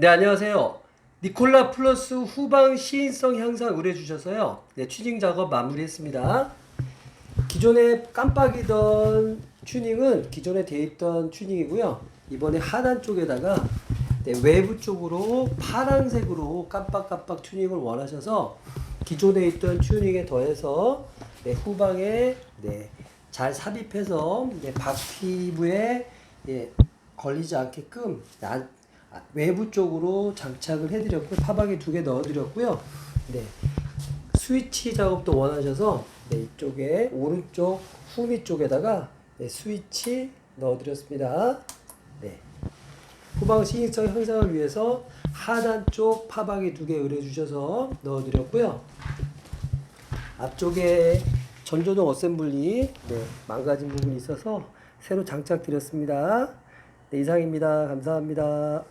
네, 안녕하세요. 니콜라 플러스 후방 시인성 향상 의뢰 주셔서요. 네, 튜닝 작업 마무리했습니다. 기존에 깜빡이던 튜닝은 기존에 돼 있던 튜닝이고요. 이번에 하단 쪽에다가 네, 외부 쪽으로 파란색으로 깜빡깜빡 튜닝을 원하셔서 기존에 있던 튜닝에 더해서 네, 후방에 네, 잘 삽입해서 네, 바퀴부에 예, 걸리지 않게끔 안- 아, 외부 쪽으로 장착을 해드렸고 파박에 두개 넣어드렸고요. 네, 스위치 작업도 원하셔서 네, 이쪽에 오른쪽 후미 쪽에다가 네, 스위치 넣어드렸습니다. 네. 후방 시인성 향상을 위해서 하단 쪽 파박이 두 개 의뢰 주셔서 넣어드렸고요. 앞쪽에 전조등 어셈블리 네, 망가진 부분이 있어서 새로 장착 드렸습니다. 네, 이상입니다. 감사합니다.